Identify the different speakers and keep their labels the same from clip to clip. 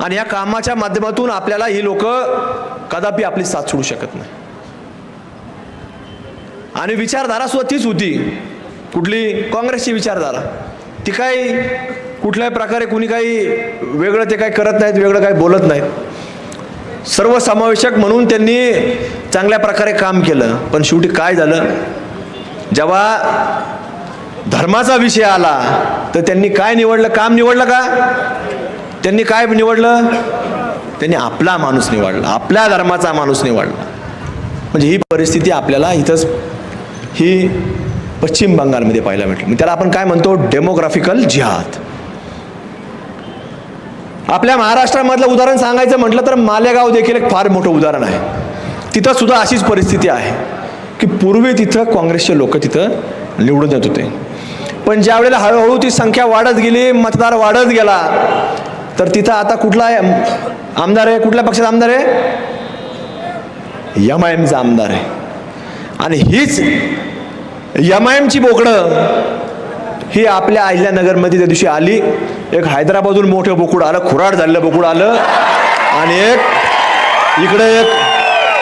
Speaker 1: आणि या कामाच्या माध्यमातून आपल्याला ही लोक कदापि आपली साथ सोडू शकत नाही. आणि विचारधारा सुद्धा तीच होती. कुठली? काँग्रेसची विचारधारा. ती काही कुठल्याही प्रकारे कुणी काही वेगळं ते काही करत नाहीत वेगळं काही बोलत नाहीत. सर्वसमावेशक म्हणून त्यांनी चांगल्या प्रकारे काम केलं. पण शेवटी काय झालं? जेव्हा धर्माचा विषय आला तर त्यांनी काय निवडलं? काम निवडलं का? त्यांनी काय निवडलं? त्यांनी आपला माणूस निवडला. आपल्या धर्माचा माणूस निवडला. म्हणजे ही परिस्थिती आपल्याला इथंच ही पश्चिम बंगालमध्ये पाहायला भेटली. त्याला आपण काय म्हणतो? डेमोग्राफिकल जिहाद आपल्या महाराष्ट्रामधलं उदाहरण सांगायचं म्हटलं तर मालेगाव देखील एक फार मोठं उदाहरण आहे. तिथं सुद्धा अशीच परिस्थिती आहे की पूर्वी तिथं काँग्रेसचे लोक तिथं निवडून येत होते. पण ज्या वेळेला हळूहळू ती संख्या वाढत गेली मतदार वाढत गेला तर तिथं आता कुठला आहे? आमदार आहे कुठल्या पक्षाचा आमदार आहे? एम आय एमचा आमदार आहे. आणि हीच एम आय एमची बोकडं ही आपल्या अहिल्यानगरमध्ये त्या दिवशी आली. एक हैदराबादहून मोठं बोकुड आलं खुराड झालेलं बोकुड आलं. आणि एक इकडे एक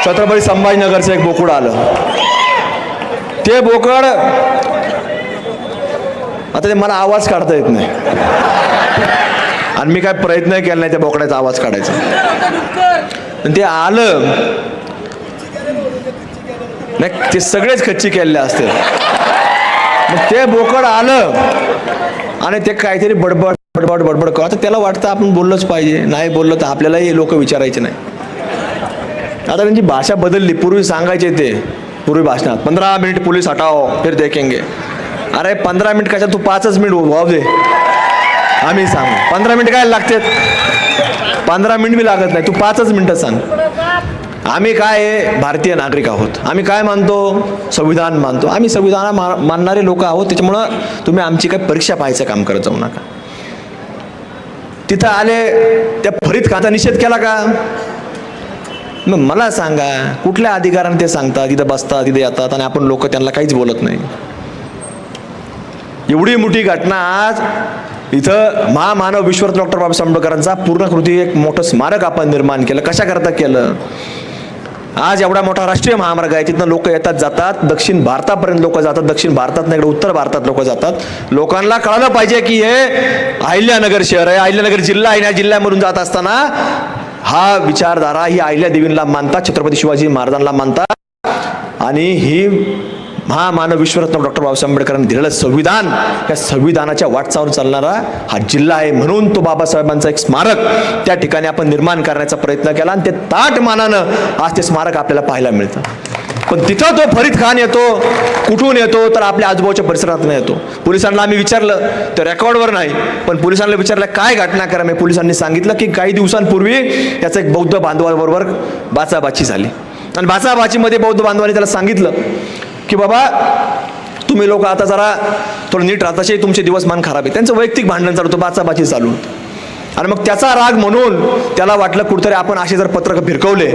Speaker 1: छत्रपती संभाजीनगरचं एक बोकुड आलं. ते बोकड आता ते मला आवाज काढता येत नाही. आणि मी काय प्रयत्न केला नाही त्या बोकड्याचा आवाज काढायचा. ते आलं. नाही ते सगळेच खच्ची केलेले असते मग ते बोकड आलं. आणि ते काहीतरी बडबड बडबड बडबड करत. त्याला वाटतं आपण बोललंच पाहिजे. नाही बोललं तर आपल्यालाही लोक विचारायचे नाही. आता त्यांची भाषा बदलली. पूर्वी सांगायचे ते. पूर्वी भाषणात पंधरा मिनिट पोलीस हटाओ फिर देखेंगे. अरे पंधरा मिनिट कशा तू पाचच मिनिट वाव दे. आम्ही सांगू. पंधरा मिनिट काय लागतात? पंधरा मिनिट बी लागत नाही. तू पाचच मिनिटं सांग. आम्ही काय आहे? भारतीय नागरिक आहोत. आम्ही काय मानतो? संविधान मानतो. आम्ही संविधान मा मानणारे लोक आहोत. त्याच्यामुळं तुम्ही आमची काय परीक्षा पाहायचं काम करत जाऊ नका. तिथं आले त्या फरीत खाता निषेध केला का? मग मला सांगा कुठल्या अधिकाराने ते सांगतात? तिथं बसतात तिथे येतात आणि आपण लोक त्यांना काहीच बोलत नाही. एवढी मोठी घटना आज इथं महामानव विश्वरत्न डॉक्टर बाबासाहेब आंबेडकरांचा पूर्णकृती एक मोठं स्मारक आपण निर्माण केलं. कशाकरता केलं? आज एवढा मोठा राष्ट्रीय महामार्ग आहे. तिथनं लोक येतात जातात. दक्षिण भारतापर्यंत लोक जातात. दक्षिण भारतात इकडे उत्तर भारतात लोक जातात. लोकांना कळालं पाहिजे की हे अहिल्यानगर शहर आहे. अहिल्यानगर जिल्हा आहे. या जिल्ह्यामधून जात असताना हा विचारधारा ही अहिल्या देवींना मानतात छत्रपती शिवाजी महाराजांना मानतात. आणि ही महामानव विश्वरत्न डॉक्टर बाबासाहेब आंबेडकरांनी दिलेलं संविधान या संविधानाच्या वाटचावर चालणारा हा जिल्हा आहे म्हणून तो बाबासाहेबांचा एक स्मारक त्या ठिकाणी आपण निर्माण करण्याचा प्रयत्न केला आणि ते ताट मानानं आज ते स्मारक आपल्याला पाहायला मिळतं. पण तिथं तो फरीद खान येतो कुठून येतो तर आपल्या आजूबाजूच्या परिसरातून येतो. पोलिसांना आम्ही विचारलं तर रेकॉर्डवर नाही पण पोलिसांना विचारलं काय घटनाक्रम आहे पोलिसांनी सांगितलं की काही दिवसांपूर्वी त्याचं एक बौद्ध बांधवाबरोबर बाचाबाची झाली. आणि बाचाबाचीमध्ये बौद्ध बांधवांनी त्याला सांगितलं की बाबा तुम्ही लोक आता जरा थोडं नीट राहा तसे तुमचे दिवसमान खराब आहे त्यांचं वैयक्तिक भांडण चालू होतं बाचाबाची चालू आणि मग त्याचा राग म्हणून त्याला वाटलं कुठंतरी आपण असे जर पत्रक फिरकवले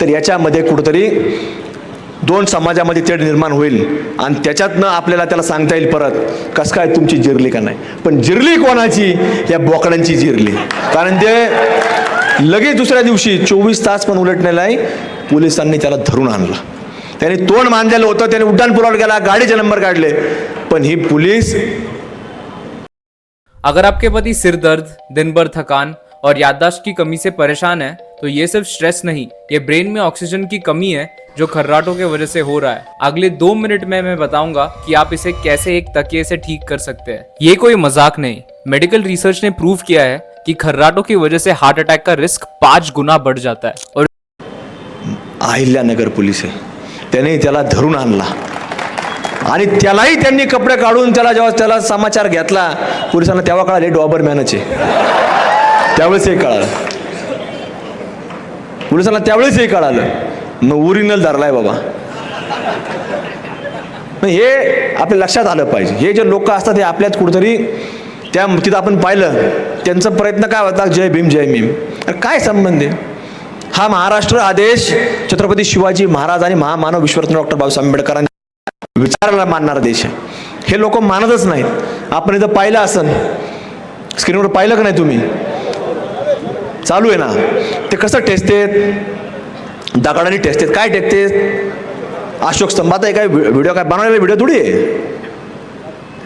Speaker 1: तर याच्यामध्ये कुठंतरी दोन समाजामध्ये तेढ निर्माण होईल. आणि त्याच्यातनं आपल्याला त्याला सांगता येईल परत कसं काय तुमची जिरली का नाही. पण जिरली कोणाची? या बोकडांची जिरली. कारण ते लगेच दुसऱ्या दिवशी चोवीस तास पण उलटलेला पोलिसांनी त्याला धरून आणला. त्याने तोंड मानलेलं होतं त्याने उड्डाण केला गाडीचे नंबर काढले. पण ही पोलीस
Speaker 2: अगर आपके पति सिर दर्द दिन भर थकान और याददाश्त की कमी से परेशान है तो ये सिर्फ़ स्ट्रेस नहीं ये ब्रेन में ऑक्सीजन की कमी है जो खर्राटों के वजह से हो रहा है। अगले दो मिनट में मैं बताऊँगा कि आप इसे कैसे एक तकिए से ठीक कर सकते हैं। ये कोई मज़ाक नहीं। मेडिकल रिसर्च ने प्रूव किया है कि खर्राटों की वजह से हार्ट अटैक का रिस्क पाँच गुना बढ़ जाता है। और
Speaker 1: अहिल्यानगर पुलिस आहे त्याने त्याला धरून आणला. आणि त्यालाही त्यांनी कपडे काढून त्याला जेव्हा त्याला समाचार घेतला पोलिसांना तेव्हा कळाले डॉबर मॅनच त्यावेळेस हे कळालं. पोलिसांना त्यावेळेस हे कळालं. मग ओरिजिनल धरलाय बाबा. मग हे आपल्या लक्षात आलं पाहिजे. हे जे लोक असतात हे आपल्यात कुठंतरी त्या तिथं आपण पाहिलं त्यांचा प्रयत्न काय होता? जय भीम जय भीम. काय संबंध आहे? हा महाराष्ट्र आदेश छत्रपती शिवाजी महाराज आणि महामानव विश्वरत्न डॉक्टर बाबासाहेब आंबेडकरांनी विचाराला मानणारा देश आहे. हे लोक मानतच नाहीत. आपण इथं पाहिलं असन. स्क्रीनवर पाहिलं का नाही तुम्ही? चालू आहे ना. ते कसं टेचतेत? दगडाने टेचतेत. काय टेकतेत? अशोक स्तंभात आहे काय? व्हिडिओ काय बनवलेला व्हिडिओ थोडी आहे?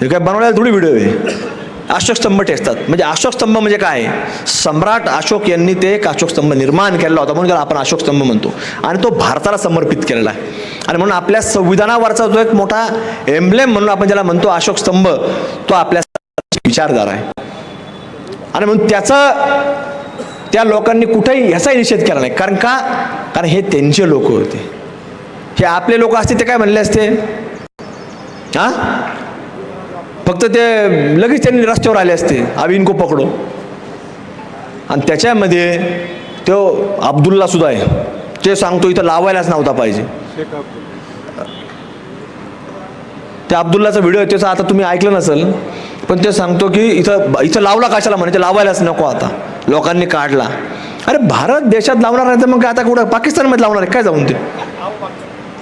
Speaker 1: हे काय बनवलेला थोडी व्हिडिओ आहे? अशोकस्तंभ ठेचतात म्हणजे अशोकस्तंभ म्हणजे काय? सम्राट अशोक यांनी ते एक अशोक स्तंभ निर्माण केलेला होता म्हणून त्याला आपण अशोक स्तंभ म्हणतो. आणि तो भारताला समर्पित केलेला आहे. आणि म्हणून आपल्या संविधानावरचा जो एक मोठा एम्ब्लेम म्हणून आपण ज्याला म्हणतो अशोक स्तंभ तो आपल्या विचारधारा आहे. आणि म्हणून त्याचं त्या लोकांनी कुठेही ह्याचाही निषेध केला नाही. कारण का? कारण हे त्यांचे लोक होते. हे आपले लोक असते ते काय म्हणले असते? हा? फक्त ते लगेच त्यांनी रस्त्यावर आले असते. आम्ही इनको पकडो. आणि त्याच्यामध्ये तो अब्दुल्ला सुद्धा आहे. ते सांगतो इथं लावायलाच नव्हता पाहिजे. त्या अब्दुल्लाचा व्हिडिओ आहे त्याचा आता तुम्ही ऐकलं नसेल पण ते सांगतो की इथं इथं लावला कशाला म्हणे? ते लावायलाच नको आता. लोकांनी काढला. अरे भारत देशात लावणार नाही तर मग आता कुठं? पाकिस्तानमध्ये लावणार आहे. काय जाऊन ते?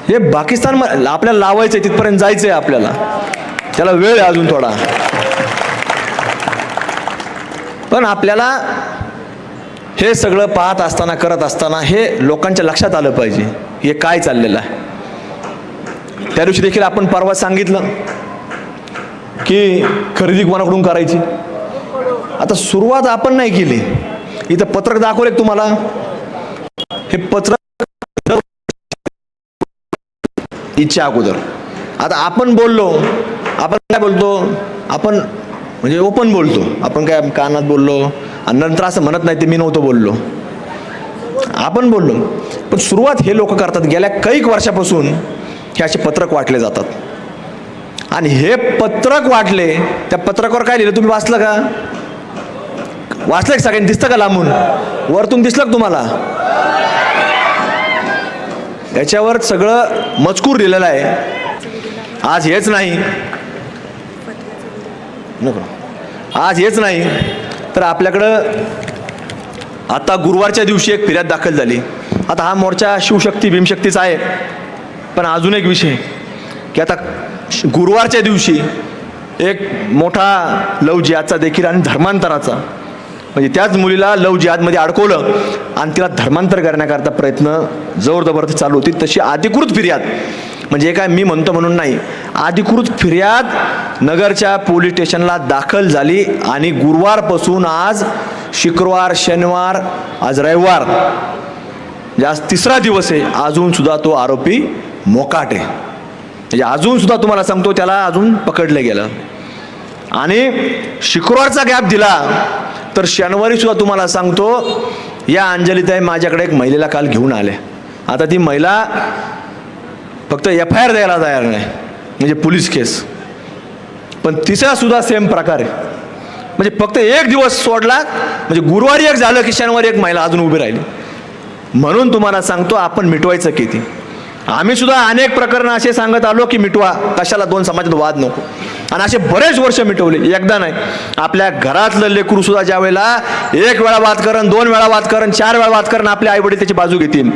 Speaker 1: हे पाकिस्तान आपल्याला लावायचं आहे तिथपर्यंत जायचं आहे आपल्याला. त्याला वेळ आहे अजून थोडा. पण आपल्याला हे सगळं पाहत असताना करत असताना हे लोकांच्या लक्षात आलं पाहिजे हे काय चाललेलं आहे. त्या दिवशी देखील आपण परवा सांगितलं की खरेदी कोणाकडून करायची? आता सुरुवात आपण नाही केली. इथं पत्रक दाखवले तुम्हाला? हे पत्रक इच्छा अगोदर. आता आपण बोललो आपण काय बोलतो? आपण म्हणजे ओपन बोलतो. आपण काय कानात बोललो? आणि नंतर असं म्हणत नाही ते मी नव्हतं बोललो. आपण बोललो. पण सुरुवात हे लोक करतात. गेल्या कैक वर्षापासून हे असे पत्रक वाटले जातात. आणि हे पत्रक वाटले त्या पत्रकावर काय लिहिलं? तुम्ही वाचलं का? वाचलं सगळ्यांनी? दिसतं का लांबून? वरतून दिसलं का तुम्हाला? याच्यावर सगळं मजकूर लिहिलेलं आहे. आज हेच नाही. नको. आज हेच नाही तर आपल्याकडं आता गुरुवारच्या दिवशी एक फिर्याद दाखल झाली. आता हा मोर्चा शिवशक्ती भीमशक्तीचा आहे. पण अजून एक विषय की आता श- गुरुवारच्या दिवशी एक मोठा लव जिहादचा देखील आणि धर्मांतराचा म्हणजे त्याच मुलीला लव जिहादमध्ये अडकवलं आणि तिला धर्मांतर करण्याकरता प्रयत्न जोर जबरदस्त चालू होती. तशी अधिकृत फिर्याद म्हणजे काय मी म्हणतो म्हणून नाही अधिकृत फिर्याद नगरच्या पोलीस स्टेशनला दाखल झाली आणि गुरुवारपासून आज शुक्रवार शनिवार आज रविवार म्हणजे आज तिसरा दिवस आहे अजूनसुद्धा तो आरोपी मोकाट आहे. म्हणजे अजूनसुद्धा तुम्हाला सांगतो त्याला अजून पकडलं गेलं. आणि शुक्रवारचा गॅप दिला तर शनिवारीसुद्धा तुम्हाला सांगतो या अंजलीताई माझ्याकडे एक महिलेला काल घेऊन आले. आता ती महिला फक्त एफ आय आर द्यायला तयार नाही. म्हणजे पोलीस केस. पण तिसरा सुद्धा सेम प्रकार आहे. म्हणजे फक्त एक दिवस सोडला म्हणजे गुरुवारी एक झालं की शनिवारी एक महिला अजून उभी राहिली. म्हणून तुम्हाला सांगतो आपण मिटवायचं किती? आम्ही सुद्धा अनेक प्रकरणं असे सांगत आलो की मिटवा कशाला दोन समाजात वाद नको. आणि असे बरेच वर्ष मिटवले. एकदा नाही. आपल्या घरातलं लेकरू सुद्धा ज्या वेळेला एक वेळा वाद करण दोन वेळा वाद करण चार वेळा वाद करण आपले आई वडील त्याची बाजू घेतील.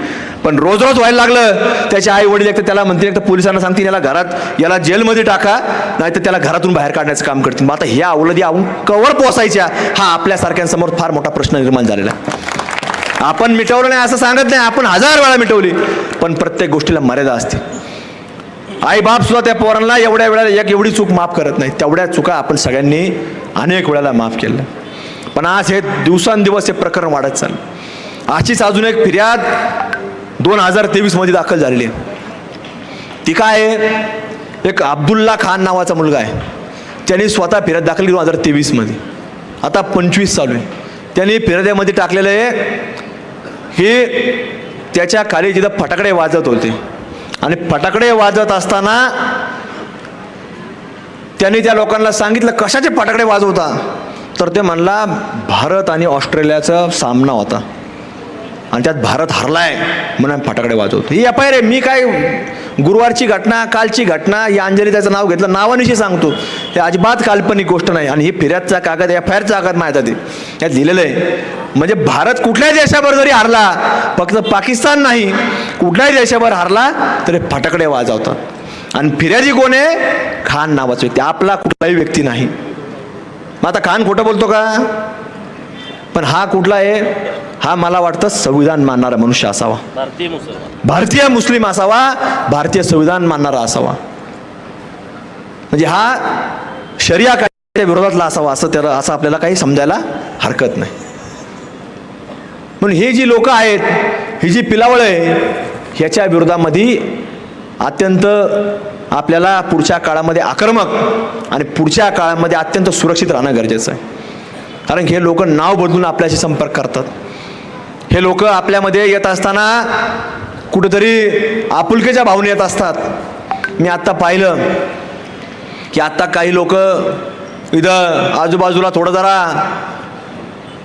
Speaker 1: पण रोज रोज व्हायला लागलं त्याचे आई वडील एक तर त्याला म्हणतील एक तर पोलिसांना सांगतील याला घरात याला जेलमध्ये टाका नाही तर त्याला घरातून बाहेर काढण्याचं काम करतील. मग आता ह्या अवलदी आवून कवर पोसायच्या हा आपल्यासारख्यांसमोर फार मोठा प्रश्न निर्माण झालेला आहे. आपण मिटवलं नाही असं सांगत नाही आपण हजार वेळा मिटवली पण प्रत्येक गोष्टीला मर्यादा असते. आई बाप सुद्धा त्या पोरांना एवढ्या वेळेला एक एवढी चूक माफ करत नाही तेवढ्या चुका आपण सगळ्यांनी अनेक वेळेला माफ केल्या. पण आज हे दिवसांदिवस हे प्रकरण वाढत चाललं. अशीच अजून एक फिर्याद दोन हजार तेवीसमध्ये दाखल झालेली आहे. ती काय आहे? एक अब्दुल्ला खान नावाचा मुलगा आहे. त्यांनी स्वतः फिर्याद दाखल केली दोन हजार तेवीसमध्ये. आता पंचवीस चालू आहे. त्यांनी फिर्याद्यामध्ये टाकलेलं आहे हे त्याच्याखाली जिथं फटाकडे वाजत होते आणि फटाकडे वाजत असताना त्यांनी त्या लोकांना सांगितलं कशाचे फटाकडे वाजवता? तर ते म्हणला भारत आणि ऑस्ट्रेलियाचा सामना होता. आणि त्यात भारत हरलाय म्हणून फटाकडे वाजवतो. ही एफ रे मी काय गुरुवारची घटना कालची घटना या अंजली त्याचं नाव घेतलं नावानिशी सांगतो. हे अजिबात काल्पनिक गोष्ट नाही. आणि ही फिर्यादचा कागद एफ आय आरचा कागद माहीत ते यात लिहिलेलं आहे म्हणजे भारत कुठल्याही देशावर जरी हरला फक्त पाकिस्तान नाही कुठल्याही देशावर हरला तरी फटाकडे वाजवतात. आणि फिर्यादी कोण आहे? खान नावाचं व्यक्ती. आपला कुठलाही व्यक्ती नाही. मग आता खान खोटं बोलतो का? पण हा कुठला आहे? हा मला वाटतं संविधान मानणारा मनुष्य असावा.
Speaker 3: भारतीय
Speaker 1: मुस्लिम असावा भारतीय संविधान मानणारा असावा. म्हणजे हा शरिया कायद्याच्या विरोधातला असावा असं त्याला असं आपल्याला काही समजायला हरकत नाही. म्हणून हे जी लोक आहेत ही जी पिलावळ आहे ह्याच्या विरोधामध्ये अत्यंत आपल्याला पुढच्या काळामध्ये आक्रमक आणि पुढच्या काळामध्ये अत्यंत सुरक्षित राहणं गरजेचं आहे. कारण हे लोक नाव बदलून आपल्याशी संपर्क करतात. हे लोक आपल्यामध्ये येत असताना कुठेतरी आपुलकीच्या भावने येत असतात. मी आत्ता पाहिलं की आत्ता काही लोक इथं आजूबाजूला थोडं जरा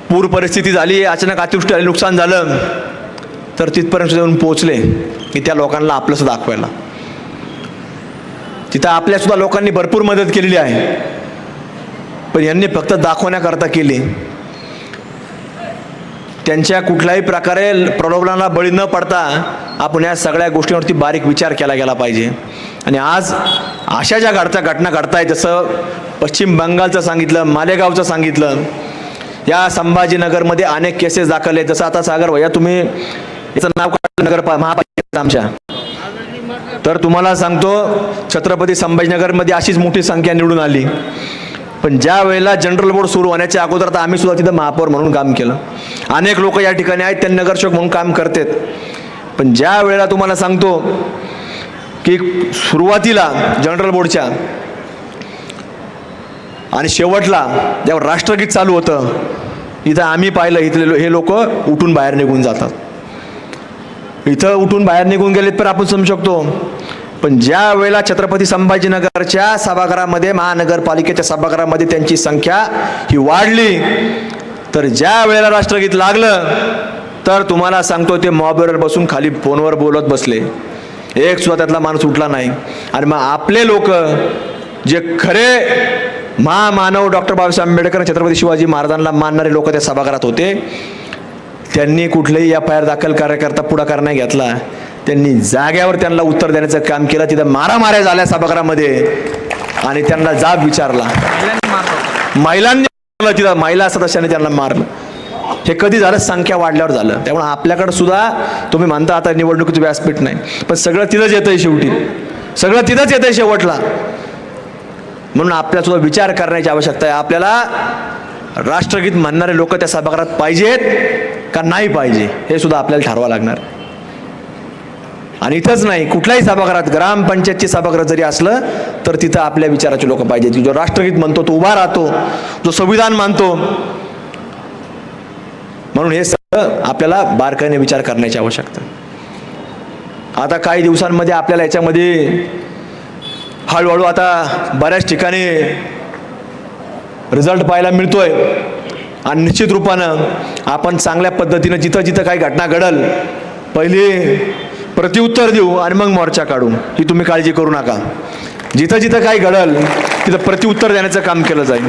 Speaker 1: पूर परिस्थिती झाली अचानक अतिवृष्टी आली नुकसान झालं तर तिथपर्यंत जाऊन येऊन पोहोचले की त्या लोकांना आपलंसं दाखवायला. तिथं आपल्यासुद्धा लोकांनी भरपूर मदत केलेली आहे. पण यांनी फक्त दाखवण्याकरता केली. त्यांच्या कुठल्याही प्रकारे प्रलोभनाला बळी न पडता आपण या सगळ्या गोष्टींवरती बारीक विचार केला गेला पाहिजे. आणि आज अशा ज्या घडत्या घटना घडतायत जसं पश्चिम बंगालचं सांगितलं मालेगावचं सांगितलं या संभाजीनगरमध्ये अनेक केसेस दाखल आहेत. जसं आता सागर भैया तुम्ही याचं नाव काढलं नगर महापालिका आमच्या? तर तुम्हाला सांगतो छत्रपती संभाजीनगरमध्ये अशीच मोठी संख्या निवडून आली. पण ज्या वेळेला जनरल बोर्ड सुरू होण्याच्या अगोदर तर आम्ही सुद्धा तिथं महापौर म्हणून काम केलं. अनेक लोक या ठिकाणी आहेत त्यांनी नगरसेवक म्हणून काम करतात. पण ज्या वेळेला तुम्हाला सांगतो की सुरुवातीला जनरल बोर्डच्या आणि शेवटला जेव्हा राष्ट्रगीत चालू होतं इथं आम्ही पाहिलं इथले हे लोक उठून बाहेर निघून जातात. इथं उठून बाहेर निघून गेलेत तर आपण समजू शकतो पण ज्या वेळेला छत्रपती संभाजीनगरच्या सभागृहामध्ये महानगरपालिकेच्या सभागृहामध्ये त्यांची संख्या ही वाढली तर ज्या वेळेला राष्ट्रगीत लागलं तर तुम्हाला सांगतो ते मॉबवर बसून खाली फोनवर बोलत बसले. एक सुद्धा त्यातला माणूस उठला नाही. आणि मग आपले लोक जे खरे महामानव डॉक्टर बाबासाहेब आंबेडकर छत्रपती शिवाजी महाराजांना मानणारे लोक त्या सभागृहात होते त्यांनी कुठलेही एफ आय आर दाखल कार्यकर्ता पुढाकार नाही घेतला. त्यांनी जाग्यावर त्यांना उत्तर देण्याचं काम केलं. तिथं मारामाऱ्या झाल्या सभागृहामध्ये आणि त्यांना जाब विचारला. महिलांनी तिथं महिला अशाने त्यांना मारलं. हे कधी झालं? संख्या वाढल्यावर झालं. त्यामुळे आपल्याकडं सुद्धा तुम्ही म्हणता आता निवडणुकीचं व्यासपीठ नाही. पण सगळं तिथंच येतंय शेवटी. सगळं तिथंच येतंय शेवटला. म्हणून आपल्याला सुद्धा विचार करण्याची आवश्यकता आहे. आपल्याला राष्ट्रगीत म्हणणारे लोक त्या सभागृहात पाहिजेत का नाही पाहिजे हे सुद्धा आपल्याला ठरवावं लागणार. आणि इथंच नाही कुठल्याही सभागृहात ग्रामपंचायतची सभागृह जरी असलं तर तिथं आपल्या विचाराचे लोक पाहिजेत. जो राष्ट्रगीत म्हणतो तो उभा राहतो. जो संविधान मानतो. म्हणून हे सगळं आपल्याला बारकाईने विचार करण्याची आवश्यकता. आता काही दिवसांमध्ये आपल्याला याच्यामध्ये हळूहळू आता बऱ्याच ठिकाणी रिझल्ट पाहायला मिळतोय. आणि निश्चित रूपानं आपण चांगल्या पद्धतीनं जिथं जिथं काही घटना घडल पहिली प्रतिउत्तर देऊ आणि मग मोर्चा काढू. ही तुम्ही काळजी करू नका. जिथं जिथं काही घडल तिथं प्रतिउत्तर देण्याचं काम केलं जाईल.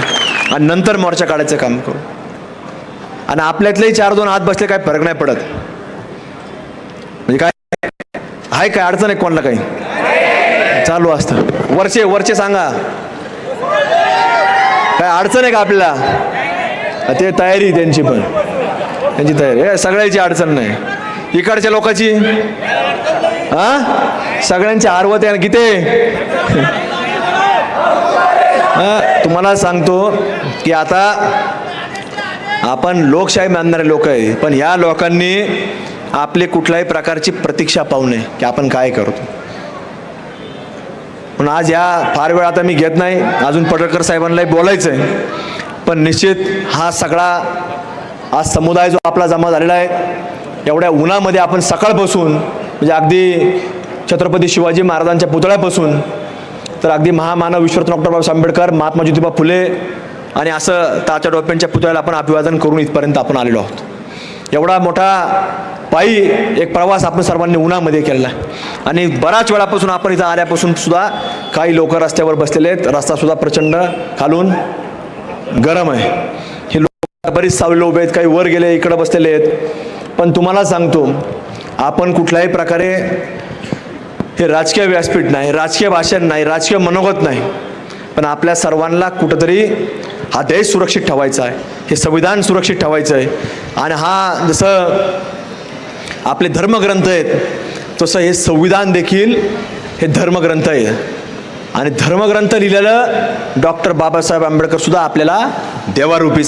Speaker 1: आणि नंतर मोर्चा काढायचं काम करू. आणि आपल्यातलेही चार दोन हात बसले काय फरक नाही पडत. म्हणजे काय? आहे काय? अडचण आहे कोणाला काही? चालू असतं. वरचे वरचे सांगा. काय अडचण आहे का आपल्याला? ते तयारी आहे त्यांची पण. त्यांची तयारी. सगळ्याची अडचण नाही. इकडच्या लोकांची? हा? सगळ्यांची आरवत आहे किती तुम्हाला सांगतो की आता आपण लोकशाही मानणारे लोक आहे पण या लोकांनी आपली कुठल्याही प्रकारची प्रतीक्षा पाहू नये की आपण काय करतो. पण आज या फार वेळ आता मी घेत नाही अजून पडळकर साहेबांनाही बोलायचं आहे पण निश्चित हा सगळा आज समुदाय जो आपला जमा झालेला आहे एवढ्या उन्हामध्ये आपण सकाळपासून म्हणजे अगदी छत्रपती शिवाजी महाराजांच्या पुतळ्यापासून तर अगदी महामानव विश्वरत्न डॉक्टर बाबासाहेब आंबेडकर महात्मा ज्योतिबा फुले आणि असं ताच्या डोप्यांच्या पुतळ्याला आपण अभिवादन करून इथपर्यंत आपण आलेलो आहोत. एवढा मोठा पायी एक प्रवास आपण सर्वांनी उन्हामध्ये केलेला आहे. आणि बऱ्याच वेळापासून आपण इथं आल्यापासून सुद्धा काही लोक रस्त्यावर बसलेले आहेत. रस्ता सुद्धा प्रचंड खालून गरम आहे. हे लोक बरीच सावले उभे आहेत. काही वर गेले इकडं बसलेले आहेत. पण तुम्हाला सांगतो आपण कुठल्याही प्रकारे हे राजकीय व्यासपीठ नाही राजकीय भाषण नाही राजकीय मनोगत नाही पण आपल्या सर्वांना कुठंतरी हा देश सुरक्षित ठेवायचा आहे हे संविधान सुरक्षित ठेवायचं आहे. आणि हा जसं आपले धर्मग्रंथ आहेत तसं हे संविधान देखील हे धर्मग्रंथ आहे. आणि धर्मग्रंथ लिहिलेलं डॉक्टर बाबासाहेब आंबेडकर सुद्धा आपल्याला देवारूपी